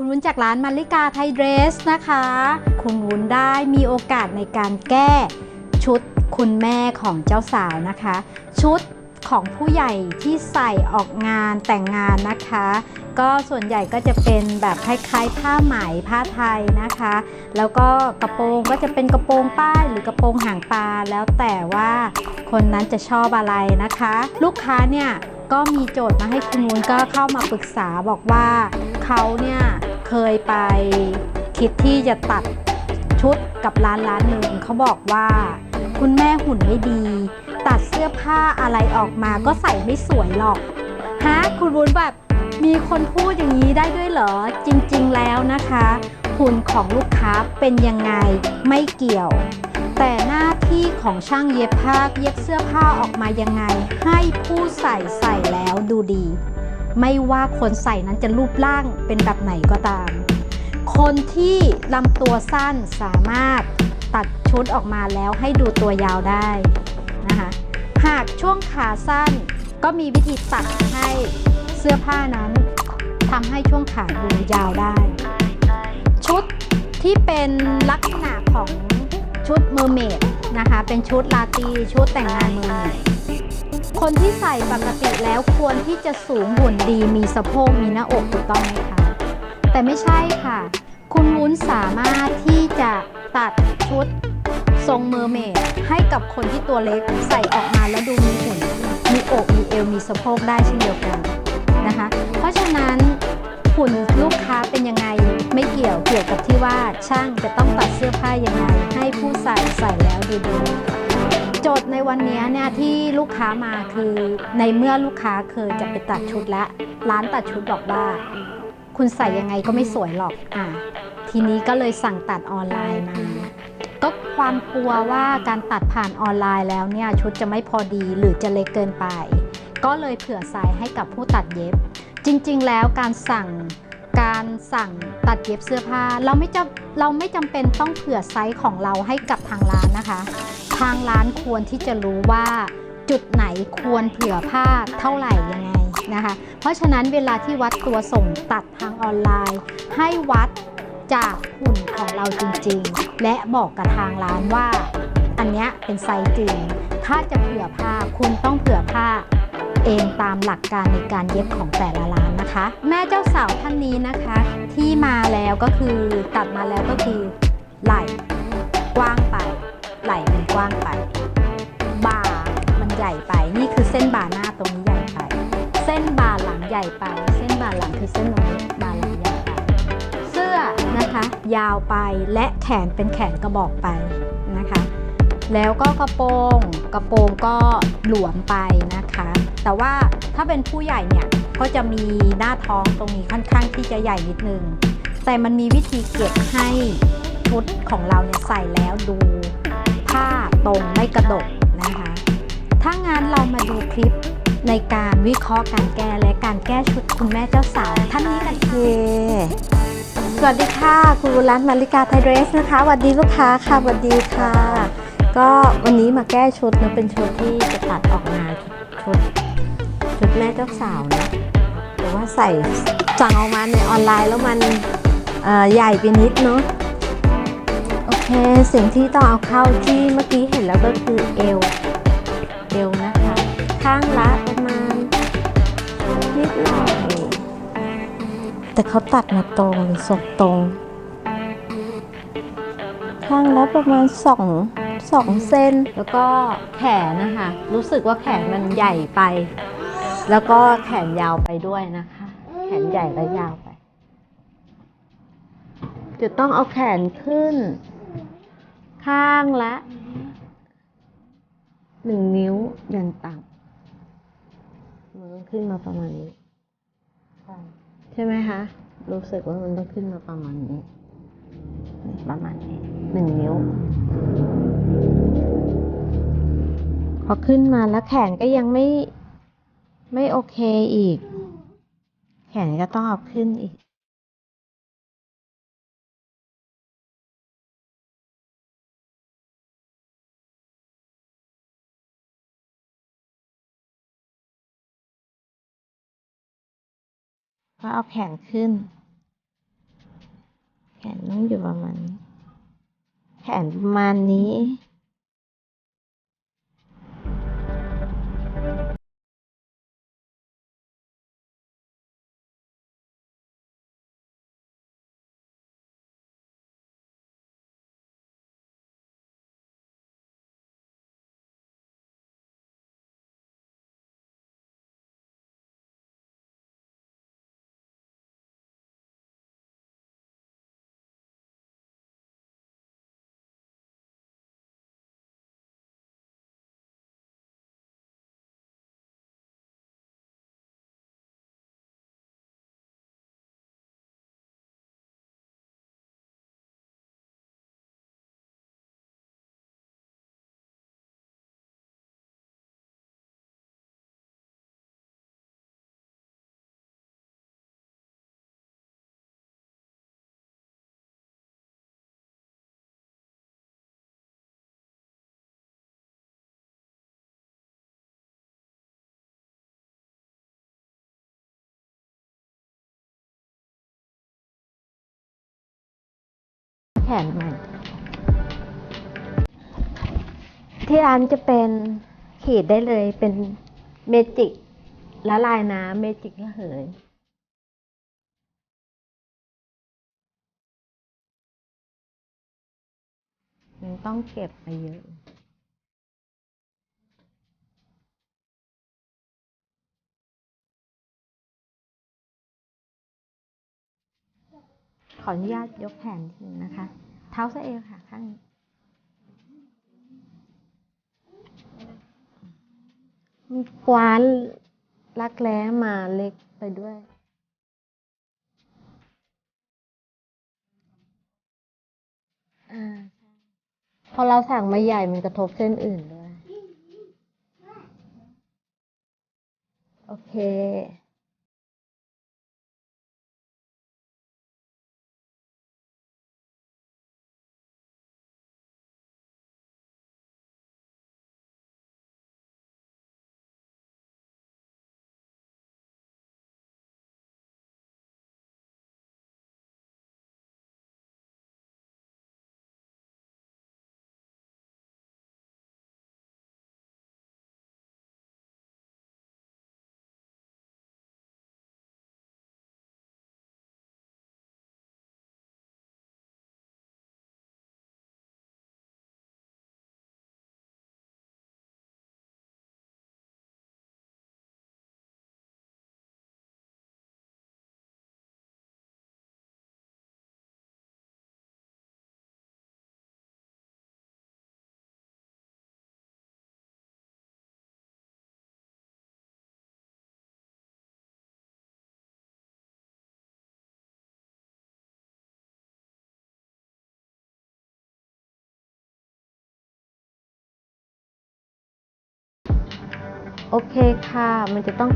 คุณวุ้นจากร้านมาริกาไทยเดรสนะคะ คุณวุ้นได้มีโอกาสในการแก้ชุดคุณแม่ของเจ้าสาวนะคะ ชุดของผู้ใหญ่ที่ใส่ออกงานแต่งงานนะคะ ก็ส่วนใหญ่ก็จะเป็นแบบคล้ายๆผ้าไหมผ้าไทยนะคะ แล้วก็กระโปรงก็จะเป็นกระโปรงป้ายหรือกระโปรงหางปลาแล้วแต่ว่าคนนั้นจะชอบอะไรนะคะ ลูกค้าเนี่ยก็มีโจทย์มาให้คุณวุ้นก็เข้ามาปรึกษาบอกว่าเขาเนี่ย เคยไปคิดที่จะตัดชุดกับร้านร้านหนึ่งเขาบอกว่า คุณแม่หุ่นไม่ดี ตัดเสื้อผ้าอะไรออกมาก็ใส่ไม่สวยหรอกฮะคุณวุ้นแบบมีคนพูดอย่างนี้ได้ด้วยเหรอ จริงๆแล้วนะคะ หุ่นของลูกค้าเป็นยังไงไม่เกี่ยว แต่หน้าที่ของช่างเย็บผ้าเย็บเสื้อผ้าออกมายังไง ให้ผู้ใส่ใส่แล้วดูดี ไม่ว่าคนใส่นั้นจะรูปร่างเป็นแบบไหนก็ตาม คนที่ลำตัวสั้นสามารถตัดชุดออกมาแล้วให้ดูตัวยาวได้นะคะหากช่วงขาสั้นก็มีวิธีตัดให้เสื้อผ้านั้นทำให้ช่วงขาดูยาวได้ ชุดที่เป็นลักษณะของชุดเมอร์เมดนะคะ เป็นชุดลาตรีชุดแต่งงานเมอร์เมด คนที่ใส่ปกติแล้วควรที่จะสูงหุ่นดีมีสะโพกมีหน้าอกถูกต้องไหมคะ แต่ไม่ใช่ค่ะ คุณวุ้นสามารถที่จะตัดชุดทรงเมอร์เมดให้กับคนที่ตัวเล็กใส่ออกมาแล้วดูมีหุ่นมีอกมีเอวมีสะโพกได้เช่นเดียวกันนะคะ เพราะฉะนั้นหุ่นลูกค้าเป็นยังไงไม่เกี่ยวเกี่ยวกับที่ว่าช่างจะต้องตัดเสื้อผ้ายังไงให้ผู้ใส่ใส่แล้วดูดี โจทย์ในวันนี้เนี่ยที่ลูกค้ามาคือในเมื่อลูกค้าเคยจะไปตัดชุดและร้านตัดชุดบอกว่า คุณใส่ยังไงก็ไม่สวยหรอกอะทีนี้ก็เลยสั่งตัดออนไลน์มา ก็ความกลัวว่าการตัดผ่านออนไลน์แล้วเนี่ยชุดจะไม่พอดีหรือจะเล็กเกินไป ก็เลยเผื่อไซส์ให้กับผู้ตัดเย็บ จริง ๆ แล้วการสั่งการสั่งตัดเย็บเสื้อผ้าเราไม่จำเราไม่จำเป็นต้องเผื่อไซส์ของเราให้กับทางร้านนะคะ ทางร้านควรที่จะรู้ว่าจุดไหนควรเผื่อผ้าเท่าไหร่ยังไงนะคะ เพราะฉะนั้นเวลาที่วัดตัวส่งตัดทางออนไลน์ ให้วัดจากหุ่นของเราจริงๆ และบอกกับทางร้านว่า อันนี้เป็นไซส์จริง ถ้าจะเผื่อผ้าคุณต้องเผื่อผ้าเองตามหลักการในการเย็บของแต่ละร้านนะคะ แม่เจ้าสาวท่านนี้นะคะ ที่มาแล้วก็คือตัดมาแล้วก็คือไหล่กว้างไป ไหล่มันกว้างไป บ่ามันใหญ่ไป นี่คือเส้นบ่าหน้าตรงนี้ใหญ่ไป เส้นบ่าหลังใหญ่ไป เส้นบ่าหลังคือเส้นตรงนี้บ่าหลังใหญ่ไป เสื้อนะคะ ยาวไปและแขนเป็นแขนกระบอกไปนะคะ แล้วก็กระโปรงกระโปรงก็หลวมไปนะคะ แต่ว่าถ้าเป็นผู้ใหญ่เนี่ยก็จะมีหน้าท้องตรงนี้ค่อนข้างที่จะใหญ่นิดนึงแต่มันมีวิธีเก็บให้ชุดของเราเนี่ยใส่แล้วดู ตรงไม่กระดกนะคะ ถ้างั้นเรามาดูคลิปในการวิเคราะห์การแก้และการแก้ชุดคุณแม่เจ้าสาวท่านนี้กันโอเคสวัสดีค่ะคุณร้านมาริกาไทเดรสนะคะสวัสดีลูกค้าค่ะสวัสดีค่ะ ก็วันนี้มาแก้ชุดนะเป็นชุดที่จะตัดออกมาชุดชุดแม่เจ้าสาวนะแต่ว่าใส่สั่งออกมาในออนไลน์แล้วมันใหญ่ไปนิดเนาะ เคสิ่งที่ต้องเอาเข้าที่เมื่อกี้เห็นแล้วก็คือเอว เอวนะคะ ข้างละประมาณนิดหน่อยแต่เขาตัดมาตรงศกตรง ข้างละประมาณสองสองเซนแล้วก็แขนนะคะ รู้สึกว่าแขนมันใหญ่ไป แล้วก็แขนยาวไปด้วยนะคะ แขนใหญ่และยาวไป จะต้องเอาแขนขึ้น ข้างละหนึ่งนิ้วยันต่ำมันต้องขึ้นมาประมาณนี้ ใช่ไหมคะ รู้สึกว่ามันต้องขึ้นมาประมาณนี้ ประมาณนี้หนึ่งนิ้ว พอขึ้นมาแล้วแขนก็ยังไม่ไม่โอเคอีก แขนก็ต้องเอาขึ้นอีก ก็เอาแขนขึ้น แขนต้องอยู่ประมาณนี้ แขนประมาณนี้ แขนใหม่ ที่ร้านจะเป็นขีดได้เลยเป็นเมจิกละลายน้ำเมจิกละเหยยังต้องเก็บไปเยอะ ออนุญาตยกแขนนิดนึงนะคะ เท้าสะเอวค่ะข้างนี้มีกวานรักแร้มาเล็กไปด้วยอพอเราสั่งมาใหญ่มันกระทบเส้นอื่นด้วย โอเค โอเคค่ะ มันจะต้อง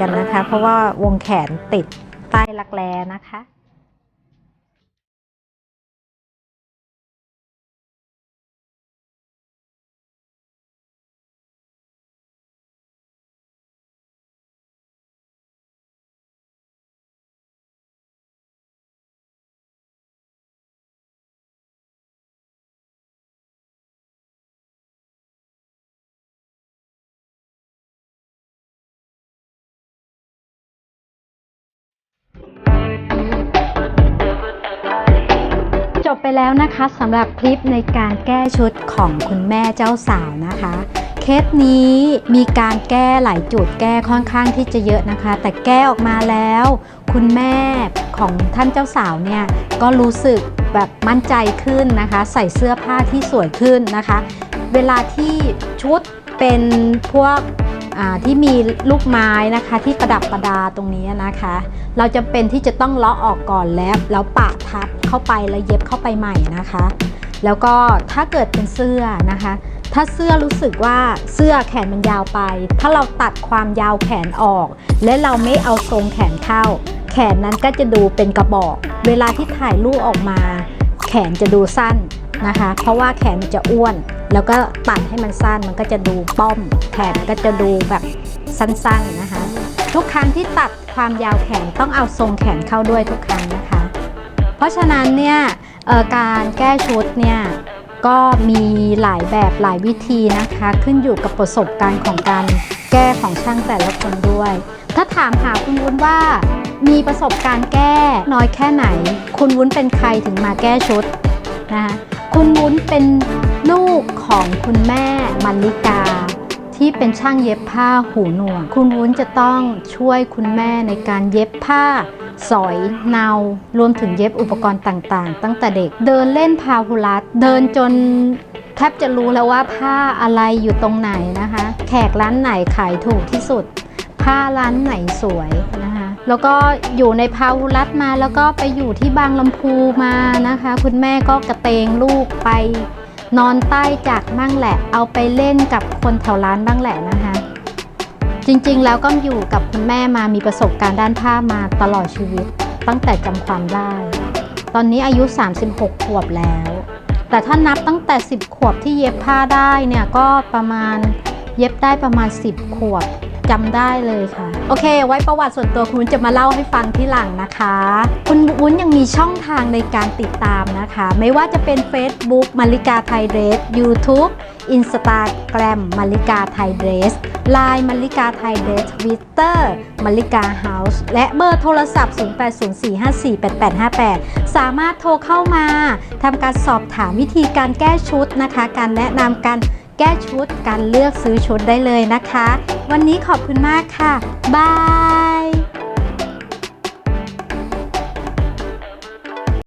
กันนะคะ เพราะว่าวงแขนติดใต้รักแร้นะคะ จบไปแล้วนะคะสำหรับคลิปในการแก้ชุดของคุณแม่เจ้าสาวนะคะ เคสนี้มีการแก้หลายจุดแก้ค่อนข้างที่จะเยอะนะคะ แต่แก้ออกมาแล้ว คุณแม่ของท่านเจ้าสาวเนี่ยก็รู้สึกแบบมั่นใจขึ้นนะคะ ใส่เสื้อผ้าที่สวยขึ้นนะคะ เวลาที่ชุดเป็นพวก ที่มีลูกไม้นะคะที่ประดับประดาตรงนี้นะคะ เราจะเป็นที่จะต้องเลาะออกก่อนแล้วแล้วปะทับเข้าไปแล้วเย็บเข้าไปใหม่นะคะ แล้วก็ถ้าเกิดเป็นเสื้อนะคะ ถ้าเสื้อรู้สึกว่าเสื้อแขนมันยาวไป ถ้าเราตัดความยาวแขนออก และเราไม่เอาทรงแขนเข้า แขนนั้นก็จะดูเป็นกระบอก เวลาที่ถ่ายรูปออกมา แขนจะดูสั้น นะคะ เพราะว่าแขนมันจะอ้วน แล้วก็ตัดให้มันสั้นมันก็จะดูป้อม แขนก็จะดูแบบสั้นๆนะคะ ทุกครั้งที่ตัดความยาวแขนต้องเอาทรงแขนเข้าด้วยทุกครั้งนะคะ เพราะฉะนั้นเนี่ยการแก้ชุดเนี่ยก็มีหลายแบบหลายวิธีนะคะ ขึ้นอยู่กับประสบการณ์ของการแก้ของช่างแต่ละคนด้วย ถ้าถามหาคุณวุ้นว่ามีประสบการณ์แก้น้อยแค่ไหน คุณวุ้นเป็นใครถึงมาแก้ชุดนะคะ คุณวุ้นเป็นลูกของคุณแม่มัลลิกา ที่เป็นช่างเย็บผ้าหูหนวก คุณวุ้นจะต้องช่วยคุณแม่ในการเย็บผ้า สอยเนารวมถึงเย็บอุปกรณ์ต่างๆ ตั้งแต่เด็กเดินเล่นพาหุรัตเดินจนแทบจะรู้แล้วว่าผ้าอะไรอยู่ตรงไหนนะคะ แขกร้านไหนขายถูกที่สุด ผ้าร้านไหนสวยนะคะ แล้วก็อยู่ในพาหุรัตมาแล้วก็ไปอยู่ที่บางลำพูมานะคะ คุณแม่ก็กระเตงลูกไปนอนใต้จากบ้างแหละ เอาไปเล่นกับคนแถวร้านบ้างแหละนะคะ จริงๆแล้วก็อยู่กับคุณแม่มามีประสบการณ์ด้านผ้ามาตลอดชีวิต ตั้งแต่จำความได้ ตอนนี้อายุ 36 ขวบแล้ว แต่ถ้านับตั้งแต่ 10 ขวบที่เย็บผ้าได้เนี่ยก็ประมาณเย็บได้ประมาณ 10 ขวบ จำได้เลยค่ะ โอเค ไว้ประวัติส่วนตัวคุณจะมาเล่าให้ฟังที่หลังนะคะ คุณวุ้นยังมีช่องทางในการติดตามนะคะ ไม่ว่าจะเป็น Facebook มาริกาไทยเดรส YouTube Instagram มาริกาไทยเดรส Line มาริกาไทยเดรส Twitter มาริกาเฮาส์และเบอร์โทรศัพท์ 0804548858 สามารถโทรเข้ามาทำการสอบถามวิธีการแก้ชุดนะคะ การแนะนำการ แก้ชุดการเลือกซื้อชุดได้เลยนะคะ วันนี้ขอบคุณมากค่ะ บาย